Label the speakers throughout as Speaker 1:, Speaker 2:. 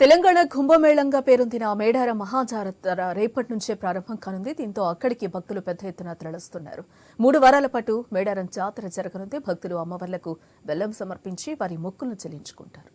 Speaker 1: తెలంగాణ కుంభమేళంగా పేరొందిన మేడారం మహాజాతర రేపటి నుంచే ప్రారంభం కానుంది. దీంతో అక్కడికి భక్తులు పెద్ద ఎత్తున తరలిస్తున్నారు. మూడు వారాల పాటు మేడారం జాతర జరగనుంది. భక్తులు అమ్మవార్లకు బెల్లం సమర్పించి వారి మొక్కులను చెల్లించుకుంటారు.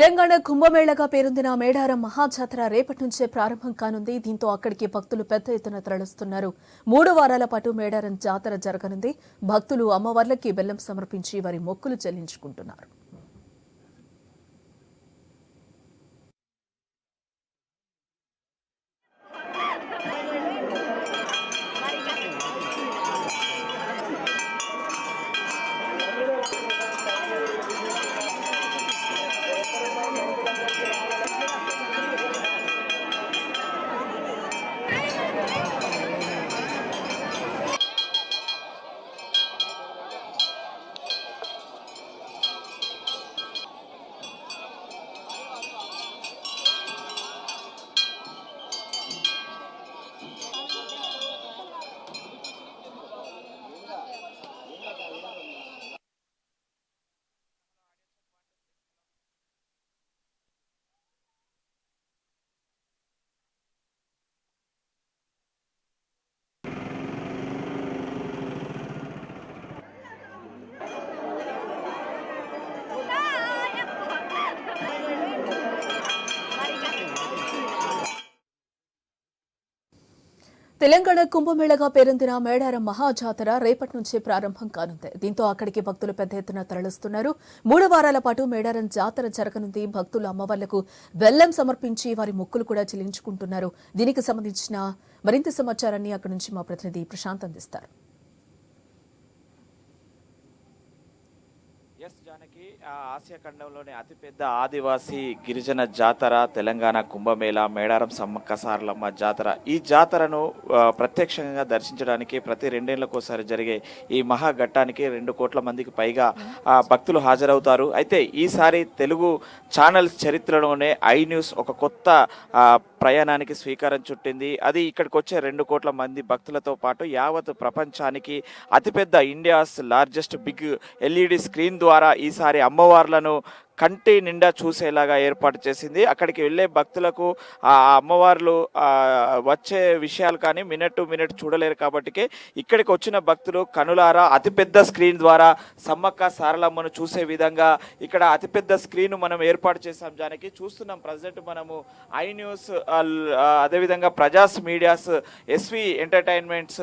Speaker 1: తెలంగాణ కుంభమేళగా పేరొందిన మేడారం మహాజాతర రేపటి నుంచే ప్రారంభం కానుంది. దీంతో అక్కడికి భక్తులు పెద్ద ఎత్తున తరలిస్తున్నారు. మూడు వారాల పాటు మేడారం జాతర జరగనుంది. భక్తులు అమ్మవార్లకి బెల్లం సమర్పించి వారి మొక్కులు చెల్లించుకుంటున్నారు. తెలంగాణ కుంభమేళగా పేరొందిన మేడారం మహాజాతర రేపటి నుంచి ప్రారంభం కానుంది. దీంతో అక్కడికి భక్తులు పెద్ద ఎత్తున తరలిస్తున్నారు. మూడు వారాల పాటు మేడారం జాతర జరగనుంది. భక్తులు అమ్మవార్లకు బెల్లం సమర్పించి వారి మొక్కులు కూడా చెల్లించుకుంటున్నారు. దీనికి సంబంధించిన మరింత సమాచారాన్ని అక్కడి నుంచి మా ప్రతినిధి ప్రశాంత్ అందిస్తారు.
Speaker 2: ఎస్ జానకి ఆసియా ఖండంలోని అతిపెద్ద ఆదివాసీ గిరిజన జాతర తెలంగాణ కుంభమేళ మేడారం సమ్మక్క సారలమ్మ జాతర. ఈ జాతరను ప్రత్యక్షంగా దర్శించడానికి ప్రతి రెండేళ్ళకోసారి జరిగే ఈ మహాఘట్టానికి రెండు కోట్ల మందికి పైగా భక్తులు హాజరవుతారు. అయితే ఈసారి తెలుగు ఛానల్స్ చరిత్రలోనే ఐ న్యూస్ ఒక కొత్త ప్రయాణానికి స్వీకారం చుట్టింది. అది ఇక్కడికి వచ్చే రెండు కోట్ల మంది భక్తులతో పాటు యావత్ ప్రపంచానికి అతిపెద్ద India's largest big LED screen ద్వారా ద్వారా ఈసారి అమ్మవార్లను కంటి నిండా చూసేలాగా ఏర్పాటు చేసింది. అక్కడికి వెళ్ళే భక్తులకు ఆ అమ్మవార్లు వచ్చే విషయాలు కానీ మినిట్ టు మినిట్ చూడలేరు కాబట్టికే ఇక్కడికి వచ్చిన భక్తులు కనులారా అతిపెద్ద స్క్రీన్ ద్వారా సమ్మక్క సారలమ్మను చూసే విధంగా ఇక్కడ అతిపెద్ద స్క్రీన్ మనం ఏర్పాటు చేసాం దానికి చూస్తున్నాం ప్రజెంట్ మనము ఐ న్యూస్ అదేవిధంగా Prajas medias SV entertainments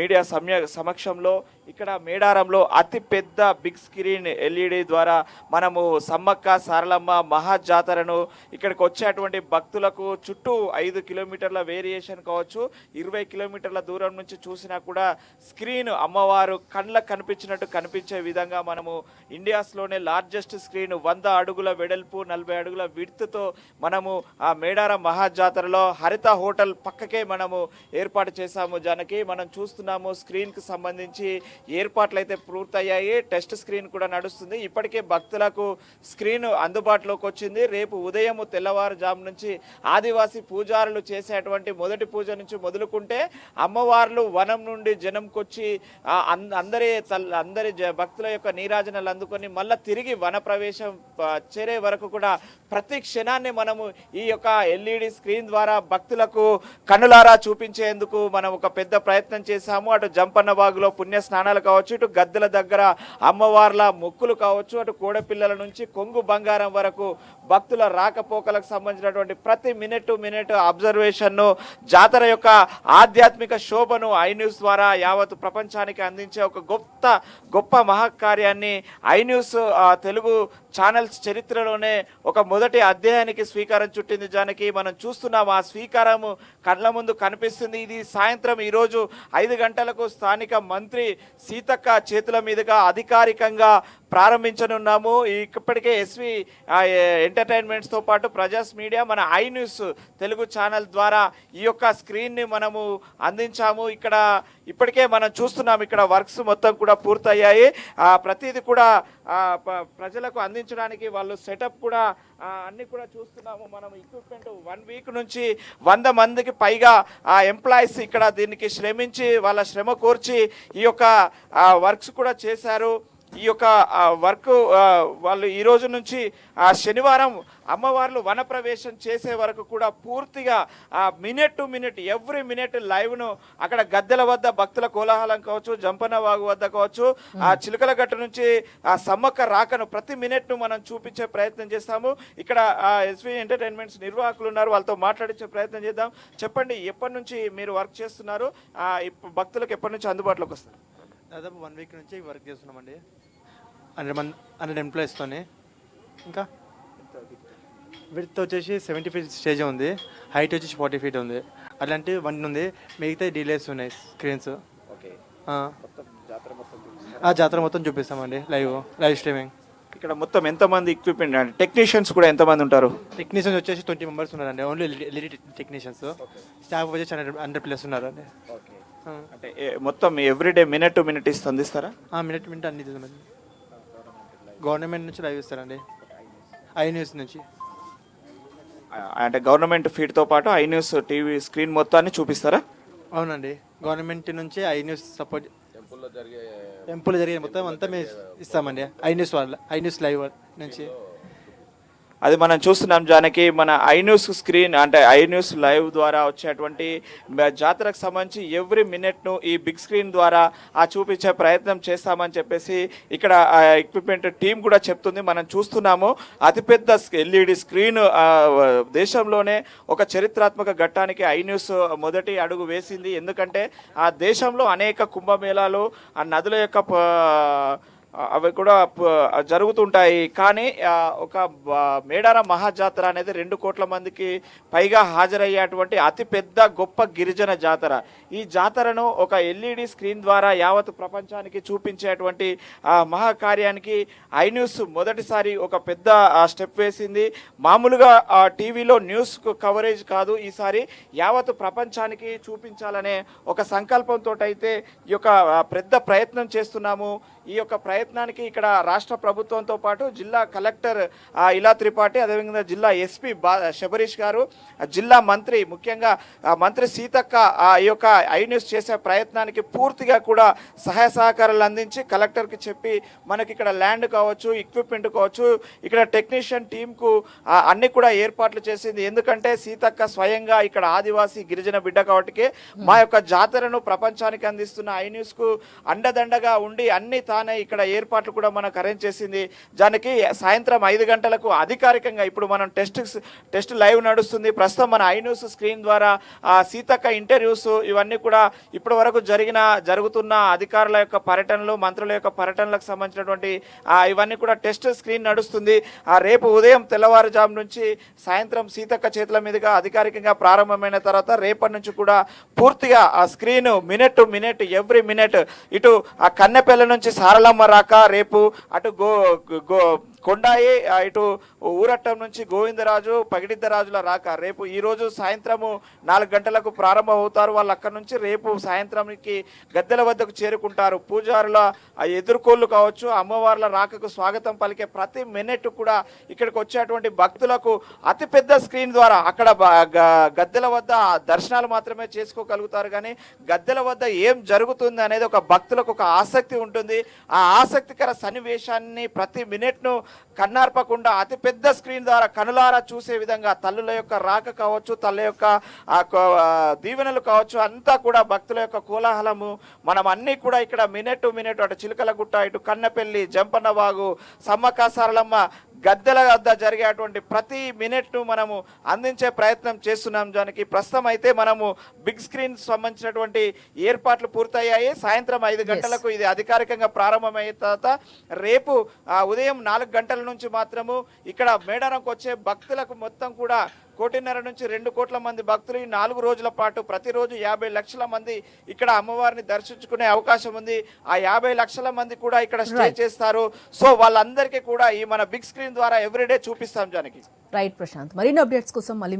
Speaker 2: media సమ్య సమక్షంలో ఇక్కడ మేడారంలో అతి పెద్ద బిగ్ స్క్రీన్ ఎల్ఈడి ద్వారా మనం మనము సమ్మక్క సారలమ్మ మహాజాతరను ఇక్కడికి వచ్చేటువంటి భక్తులకు చుట్టూ ఐదు కిలోమీటర్ల వేరియేషన్ కావచ్చు ఇరవై కిలోమీటర్ల దూరం నుంచి చూసినా కూడా స్క్రీన్ అమ్మవారు కళ్ళకు కనిపించినట్టు కనిపించే విధంగా మనము ఇండియాస్లోనే లార్జెస్ట్ స్క్రీన్ వంద అడుగుల వెడల్పు నలభై అడుగుల విడ్త్తో మనము ఆ మేడారం మహాజాతరలో హరిత హోటల్ పక్కకే మనము ఏర్పాటు చేశాము. జానకి మనం చూస్తున్నాము స్క్రీన్కి సంబంధించి ఏర్పాట్లు అయితే పూర్తయ్యాయి టెస్ట్ స్క్రీన్ కూడా నడుస్తుంది. ఇప్పటికే భక్తులకు స్క్రీన్ అందుబాటులోకి వచ్చింది. రేపు ఉదయం తెల్లవారుజాము నుంచి ఆదివాసీ పూజారులు చేసేటువంటి మొదటి పూజ నుంచి మొదలుకుంటే అమ్మవార్లు వనం నుండి జనంకొచ్చి అందరి అందరి జ- భక్తుల యొక్క నీరాజనలు అందుకొని మళ్ళీ తిరిగి వన ప్రవేశం చేరే వరకు కూడా ప్రతి క్షణాన్ని మనము ఈ యొక్క ఎల్ఈడి స్క్రీన్ ద్వారా భక్తులకు కనులారా చూపించేందుకు మనం ఒక పెద్ద ప్రయత్నం చేశాము. అటు జంపన్న బాగులో పుణ్య స్నానాలు కావచ్చు ఇటు గద్దెల దగ్గర అమ్మవార్ల మొక్కులు కావచ్చు అటు కోడపిల్లల నుంచి కొంగు బంగారం వరకు భక్తుల రాకపోకలకు సంబంధించినటువంటి ప్రతి మినిట్ మినిట్ అబ్జర్వేషన్ను జాతర యొక్క ఆధ్యాత్మిక శోభను ఐ న్యూస్ ద్వారా యావత్ ప్రపంచానికి అందించే ఒక గొప్ప గొప్ప మహకార్యాన్ని ఐ న్యూస్ తెలుగు ఛానల్స్ చరిత్రలోనే ఒక మొదటి అధ్యాయానికి స్వీకారం చుట్టింది. జానకి మనం చూస్తున్నాం ఆ స్వీకారము కళ్ళ ముందు కనిపిస్తుంది. ఇది సాయంత్రం ఈరోజు ఐదు గంటలకు స్థానిక మంత్రి సీతక్క చేతుల మీదుగా అధికారికంగా ప్రారంభించనున్నాము. ఇప్పటికే ఎస్వి ఎంటర్టైన్మెంట్స్తో పాటు ప్రజాస్ మీడియా మన ఐ న్యూస్ తెలుగు ఛానల్ ద్వారా ఈ యొక్క స్క్రీన్ని మనము అందించాము. ఇక్కడ ఇప్పటికే మనం చూస్తున్నాం ఇక్కడ వర్క్స్ మొత్తం కూడా పూర్తయ్యాయి. ప్రతిదీ కూడా ప్రజలకు అందించడానికి వాళ్ళు సెటప్ కూడా అన్నీ కూడా చూస్తున్నాము. మనం ఎక్విప్మెంట్ వన్ వీక్ నుంచి వంద మందికి పైగా ఆ ఎంప్లాయీస్ ఇక్కడ దీనికి శ్రమించి వాళ్ళ శ్రమ కోర్చి ఈ యొక్క వర్క్స్ కూడా చేశారు. ఈ యొక్క వర్క్ వాళ్ళు ఈ రోజు నుంచి ఆ శనివారం అమ్మవార్లు వనప్రవేశం చేసే వరకు కూడా పూర్తిగా ఆ minute to minute every minute లైవ్ను అక్కడ గద్దెల వద్ద భక్తుల కోలాహలం కావచ్చు జంపన్న వాగు వద్ద కావచ్చు ఆ చిలుకల గట్టు నుంచి ఆ సమ్మక్క రాకను ప్రతి మినిట్ను మనం చూపించే ప్రయత్నం చేస్తాము. ఇక్కడ ఎస్వి ఎంటర్టైన్మెంట్స్ నిర్వాహకులు ఉన్నారు వాళ్ళతో మాట్లాడించే ప్రయత్నం చేద్దాం. చెప్పండి ఎప్పటి నుంచి మీరు వర్క్ చేస్తున్నారు? భక్తులకు ఎప్పటి నుంచి అందుబాటులోకి వస్తారు?
Speaker 3: దాదాపు వన్ వీక్ నుంచి వర్క్ చేస్తున్నామండి. హండ్రెడ్ మంది హండ్రెడ్ ఎంప్లాయీస్తోని ఇంకా? విడ్త్ వచ్చేసి సెవెంటీ ఫీట్ స్టేజ్ ఉంది. హైట్ వచ్చేసి ఫార్టీ ఫీట్ ఉంది. అలాంటి వన్ ఉంది. మిగతా డీలేస్ ఉన్నాయి స్క్రీన్స్
Speaker 2: ఓకే జాతర మొత్తం
Speaker 3: ఆ జాతర మొత్తం చూపిస్తామండి లైవ్ లైవ్ స్ట్రీమింగ్
Speaker 2: ఇక్కడ మొత్తం ఎంతమంది ఎక్విప్మెంట్ అంటే టెక్నీషియన్స్ కూడా ఎంతమంది ఉంటారు?
Speaker 3: టెక్నీషియన్స్ వచ్చేసి ట్వంటీ మెంబర్స్ ఉన్నారండి. ఓన్లీ ఎల్ఈడి టెక్నీషియన్స్ స్టాఫ్ వచ్చేసి హండ్రెడ్ హండ్రెడ్ ప్లస్ ఉన్నారండి.
Speaker 2: అంటే మొత్తం ఎవ్రీడే మినిట్ టు మినిట్ ఇస్తే అందిస్తారా?
Speaker 3: మినిట్ మినిట్ అన్ని గవర్నమెంట్ నుంచి లైవ్ ఇస్తారండి. ఐ న్యూస్ నుంచి.
Speaker 2: అంటే గవర్నమెంట్ ఫీడ్తో పాటు ఐ న్యూస్ టీవీ స్క్రీన్ మొత్తాన్ని చూపిస్తారా?
Speaker 3: అవునండి. గవర్నమెంట్ నుంచి ఐ న్యూస్ సపోర్ట్ టెంపుల్ జరిగే మొత్తం అంతా మేము ఇస్తామండి. ఐ న్యూస్ వాళ్ళ ఐ న్యూస్ లైవ్ నుంచి.
Speaker 2: అది మనం చూస్తున్నాం జానకి మన ఐ న్యూస్ స్క్రీన్ అంటే ఐ న్యూస్ లైవ్ ద్వారా వచ్చేటువంటి జాతరకు సంబంధించి ఎవ్రీ మినిట్ను ఈ బిగ్ స్క్రీన్ ద్వారా ఆ చూపించే ప్రయత్నం చేస్తామని చెప్పేసి ఇక్కడ ఎక్విప్మెంట్ టీం కూడా చెప్తుంది. మనం చూస్తున్నాము అతిపెద్ద ఎల్ఈడి స్క్రీన్ దేశంలోనే ఒక చరిత్రాత్మక ఘట్టానికి ఐ న్యూస్ మొదటి అడుగు వేసింది. ఎందుకంటే ఆ దేశంలో అనేక కుంభమేళాలు ఆ నదుల యొక్క అవి కూడా జరుగుతుంటాయి. కానీ ఒక మేడార మేడారం మహాజాతర అనేది రెండు కోట్ల మందికి పైగా హాజరయ్యేటువంటి అతిపెద్ద గొప్ప గిరిజన జాతర. ఈ జాతరను ఒక ఎల్ఈడి స్క్రీన్ ద్వారా యావత్ ప్రపంచానికి చూపించేటువంటి ఆ మహాకార్యానికి ఐ న్యూస్ మొదటిసారి ఒక పెద్ద స్టెప్ వేసింది. మామూలుగా ఆ, టీవీలో న్యూస్ కవరేజ్ కాదు. ఈసారి యావత్ ప్రపంచానికి చూపించాలనే ఒక సంకల్పంతో అయితే ఈ యొక్క పెద్ద ప్రయత్నం చేస్తున్నాము. ఈ యొక్క ప్రయత్నానికి ఇక్కడ రాష్ట్ర ప్రభుత్వంతో పాటు జిల్లా కలెక్టర్ ఇలా త్రిపాఠి అదేవిధంగా జిల్లా ఎస్పీ బా శబరీష్ గారు జిల్లా మంత్రి ముఖ్యంగా మంత్రి సీతక్క ఈ యొక్క ఐన్యూస్ చేసే ప్రయత్నానికి పూర్తిగా కూడా సహాయ సహకారాలు అందించి కలెక్టర్కి చెప్పి మనకి ఇక్కడ ల్యాండ్ కావచ్చు ఎక్విప్మెంట్ కావచ్చు ఇక్కడ టెక్నీషియన్ టీంకు అన్ని కూడా ఏర్పాట్లు చేసింది. ఎందుకంటే సీతక్క స్వయంగా ఇక్కడ ఆదివాసీ గిరిజన బిడ్డ కాబట్టి మా యొక్క జాతరను ప్రపంచానికి అందిస్తున్న ఐన్యూస్కు అండదండగా ఉండి అన్ని తానే ఇక్కడ ఏర్పాట్లు కూడా మనకు అరేంజ్ చేసింది. దానికి సాయంత్రం ఐదు గంటలకు అధికారికంగా ఇప్పుడు మనం టెస్ట్ టెస్ట్ లైవ్ నడుస్తుంది. ప్రస్తుతం మన ఐ న్యూస్ స్క్రీన్ ద్వారా సీతక్క ఇంటర్వ్యూస్ ఇవన్నీ కూడా ఇప్పటి వరకు జరిగిన జరుగుతున్న అధికారుల యొక్క పర్యటనలు మంత్రుల యొక్క పర్యటనలకు సంబంధించినటువంటి ఇవన్నీ కూడా టెస్ట్ స్క్రీన్ నడుస్తుంది. ఆ రేపు ఉదయం తెల్లవారుజాము నుంచి సాయంత్రం సీతక్క చేతుల మీదుగా అధికారికంగా ప్రారంభమైన తర్వాత రేపటి నుంచి కూడా పూర్తిగా ఆ screen minute to minute every minute ఇటు ఆ కన్నెపల్లి నుంచి సారలమ్మ రాక రేపు అటు గో గో కొండాయి ఇటు ఊరట్టం నుంచి గోవిందరాజు పగిడిద్దరాజుల రాక. రేపు ఈరోజు సాయంత్రము నాలుగు గంటలకు ప్రారంభం అవుతారు వాళ్ళు అక్కడి నుంచి రేపు సాయంత్రంకి గద్దెల వద్దకు చేరుకుంటారు. పూజారుల ఎదుర్కోళ్ళు కావచ్చు అమ్మవార్ల రాకకు స్వాగతం పలికే ప్రతి మినిట్ కూడా ఇక్కడికి వచ్చేటువంటి భక్తులకు అతిపెద్ద స్క్రీన్ ద్వారా అక్కడ గద్దెల వద్ద దర్శనాలు మాత్రమే చేసుకోగలుగుతారు. కానీ గద్దెల వద్ద ఏం జరుగుతుంది అనేది ఒక భక్తులకు ఒక ఆసక్తి ఉంటుంది. ఆ ఆసక్తికర సన్నివేశాన్ని ప్రతి మినిట్ను కన్నార్పకుండా అతిపెద్ద స్క్రీన్ ద్వారా కనులారా చూసే విధంగా తల్లుల యొక్క రాక కావచ్చు తల్లి యొక్క ఆ దీవెనలు కావచ్చు అంతా కూడా భక్తుల యొక్క కోలాహలము. మనం అన్నీ కూడా ఇక్కడ మినిట్ టు మినిట్ అటు చిలకల గుట్ట ఇటు కన్నెపల్లి జంపన్నవాగు సమ్మక్క సారలమ్మ గద్దెల వద్ద జరిగేటువంటి ప్రతి మినిట్ను మనము అందించే ప్రయత్నం చేస్తున్నాం దానికి ప్రస్తుతం అయితే మనము బిగ్ స్క్రీన్ సంబంధించినటువంటి ఏర్పాట్లు పూర్తయ్యాయి. సాయంత్రం ఐదు గంటలకు ఇది అధికారికంగా ప్రారంభమైన తర్వాత రేపు ఉదయం నాలుగు గంటల నుంచి మాత్రము ఇక్కడ మేడారంకు వచ్చే భక్తులకు మొత్తం కూడా కోటిన్నర నుంచి రెండు కోట్ల మంది భక్తులు ఈ నాలుగు రోజుల పాటు ప్రతిరోజు యాభై లక్షల మంది ఇక్కడ అమ్మవారిని దర్శించుకునే అవకాశం ఉంది. ఆ యాభై లక్షల మంది కూడా ఇక్కడ స్టే. చేస్తారు. సో వాళ్ళందరికీ కూడా ఈ మన బిగ్ స్క్రీన్ ద్వారా ఎవ్రీడే చూపిస్తాం జానకి.
Speaker 1: రైట్ ప్రశాంత్ మరిన్ని అప్డేట్స్ కోసం మళ్ళీ